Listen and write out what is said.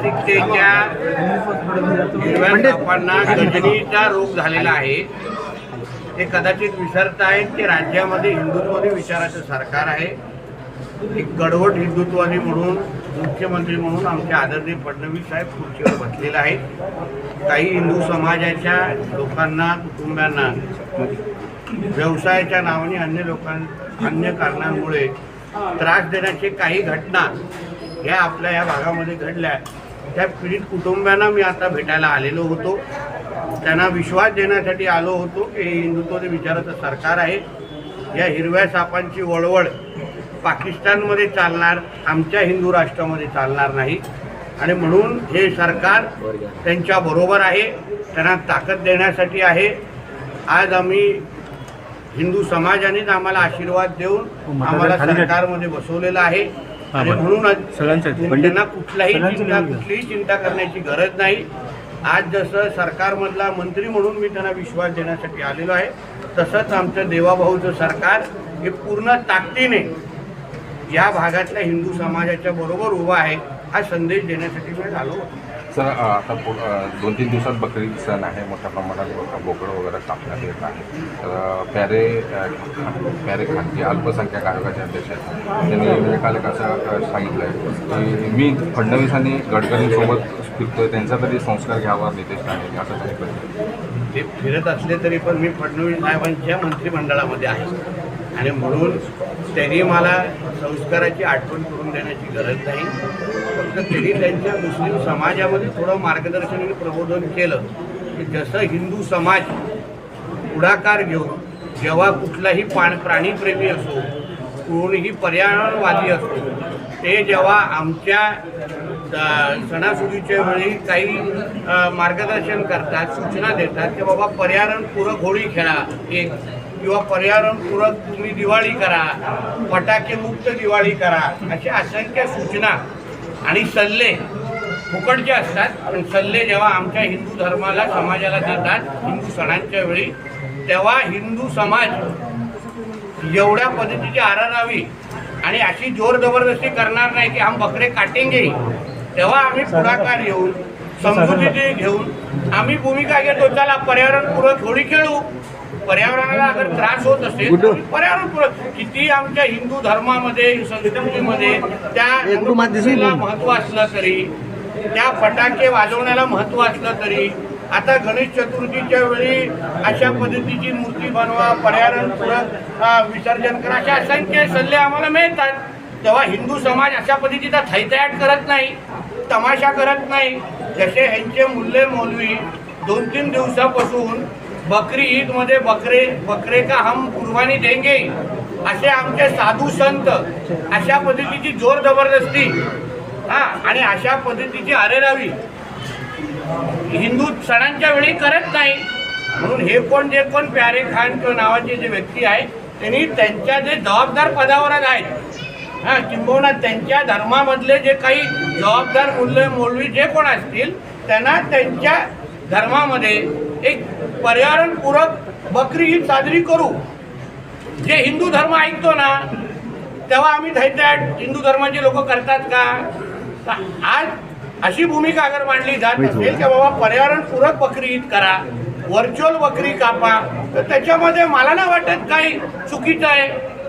नागरिकतेच्या गंजनीचा रोग झालेला आहे. ते कदाचित विसरत आहेत की राज्यामध्ये हिंदुत्ववादी विचाराचं सरकार आहे. एक गडवट हिंदुत्ववादी म्हणून मुख्यमंत्री म्हणून आमचे आदरणीय फडणवीस साहेब खुर्चीवर बसलेले आहेत. काही हिंदू समाजाच्या लोकांना कुटुंबांना व्यवसायाच्या नावाने अन्य लोकां अन्य कारणांमुळे त्रास देण्याचे काही घटना ह्या आपल्या या भागामध्ये घडल्या. त्या पीडित कुटुंबांना मी आता भेटायला आलेलो होतो. त्यांना विश्वास देण्यासाठी आलो होतो. की हे हिंदुत्वादी विचाराचं सरकार आहे. या हिरव्या सापांची वळवळ पाकिस्तानमध्ये चालणार आमच्या हिंदू राष्ट्रामध्ये चालणार नाही. आणि म्हणून हे सरकार त्यांच्या बरोबर आहे. त्यांना ताकद देण्यासाठी आहे. आज आम्ही हिंदू समाजानेच आम्हाला आशीर्वाद देऊन आम्हाला सरकारमध्ये बसवलेलं आहे. आणि म्हणूनच त्यांना कुठलाही चिंता कुठलीही चिंता करण्याची गरज नाही. आज जसं सरकारमधला मंत्री म्हणून मी त्यांना विश्वास देण्यासाठी आलेलो आहे तसंच आमचं देवाभाऊचं सरकार हे पूर्ण ताकदीने या भागातल्या हिंदू समाजाच्या बरोबर उभा आहे. हा संदेश देण्यासाठी मी आलो सर आता दोन तीन दिवसात बकरी सण आहे मोठ्या प्रमाणात बोकडं वगैरे कापण्यात येत आहे. तर अ, प्यारे खान जे अल्पसंख्याक आयोगाचे अध्यक्ष आहेत. त्यांनी म्हणजे काल एक असं सांगितलं आहे की मी फडणवीसांनी गडकरींसोबत फिरतोय त्यांचा तरी संस्कार घ्यावा नितेश राणे असं सांगितलं ते फिरत असले तरी पण मी फडणवीस साहेबांच्या मंत्रिमंडळामध्ये आहे. आणि म्हणून त्यांनी मला संस्काराची आठवण करून देण्याची गरज नाही. तर त्यांनी त्यांच्या मुस्लिम समाजामध्ये थोडं मार्गदर्शन आणि प्रबोधन केलं की जसं हिंदू समाज पुढाकार घेऊन जेव्हा कुठलाही पाण प्राणीप्रेमी असो कोणीही पर्यावरणवादी असो ते जेव्हा आमच्या सणासुदीच्या वेळी काही मार्गदर्शन करतात सूचना देतात की बाबा पर्यावरणपूरक होळी खेळा एक किंवा पर्यावरणपूरक तुम्ही दिवाळी करा फटाके मुक्त दिवाळी करा अशा असंख्य सूचना आणि सल्ले फुकटचे असतात. पण सल्ले जेव्हा आमच्या हिंदू धर्माला समाजाला देतात हिंदू सणांच्या वेळी तेव्हा हिंदू समाज एवढ्या पद्धतीची आरारावी आणि अशी जोर जबरदस्ती करणार नाही की आम बकरे काटेंगे तेव्हा आम्ही पुढाकार घेऊन समजुतीचे घेऊन आम्ही भूमिका घेतो. चला पर्यावरणपूरक होळी खेळू. पर्यावरणाला अगर त्रास होत असेल तर पर्यावरणपूरक किती आमच्या हिंदू धर्मामध्ये संस्कृतीमध्ये त्या महत्त्व असलं तरी त्या फटाके वाजवण्याला महत्त्व असलं तरी आता गणेश चतुर्थीच्या वेळी अशा पद्धतीची मूर्ती बनवा पर्यावरणपूरक अ, विसर्जन करा. अशा असंख्य सल्ले आम्हाला मिळतात. तेव्हा हिंदू समाज अशा पद्धतीचा थैतयाट करत नाही तमाशा करत नाही. जसे ह्यांचे मुल्ले मौलवी दोन तीन दिवसापासून बकरी ईदमध्ये बकरे बकरे का हम कुर्बानी देंगे? असे आमचे साधू संत अशा पद्धतीची जोर जबरदस्ती हा आणि अशा पद्धतीची अरेरावी. हिंदू सणांच्या वेळी करत नाही. म्हणून हे कोण जे कोण प्यारे खान किंवा नावाचे जे व्यक्ती आहे त्यांनी त्यांच्या जे जबाबदार पदावरच आहेत. हा किंबहुना त्यांच्या धर्मामधले जे काही जबाबदार मुलं मौलवी जे कोण असतील त्यांना त्यांच्या धर्मामध्ये एक पर्यावरणपूरक बकरी ईद साजरी करू. जे हिंदू धर्म ऐकतो ना तेव्हा आम्ही थैत्याट हिंदू धर्माचे लोक करतात का? तर आज अशी भूमिका अगर मांडली जात असेल की बाबा पर्यावरणपूरक बकरी ईद करा व्हर्च्युअल बकरी कापा तर त्याच्यामध्ये मला नाही वाटत काही चुकीचं आहे.